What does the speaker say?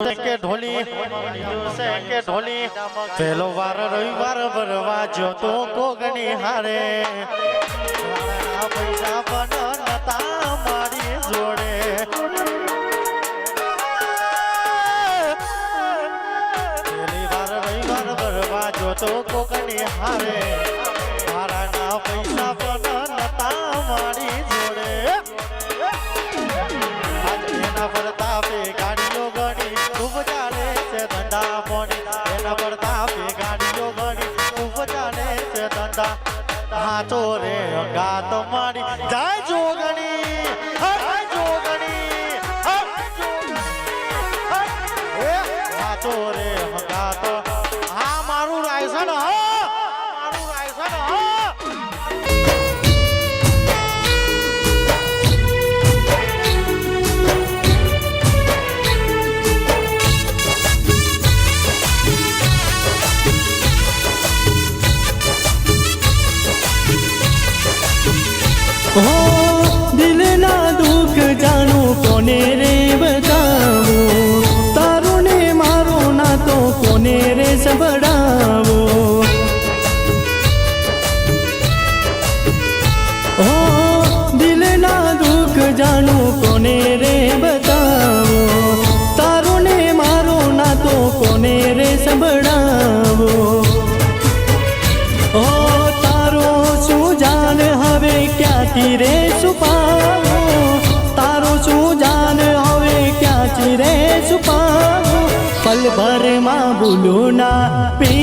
કે ઢોલી કે ઢોલી પેલો વાર રવિવાર ભરવા જો તો કોગની હારે પૈસા પણ મારી જોડે. પેલી વાર રવિવાર ભરવા જો તો કોગની હારે. હાથો રે ગાત મારી. જાય જોગણી હાથો રે ગાત. હા મારું રાયસન હા. હો, દિલના દુઃખ જાણું કોને રે બતાવું તારું ને મારું ના તો કોને રે સંભળાવો હો ક્યાંથી રે તારું શું જાન હવે ક્યાંથી રે છુપાવો? પલ ભરમાં ભૂલું ના પી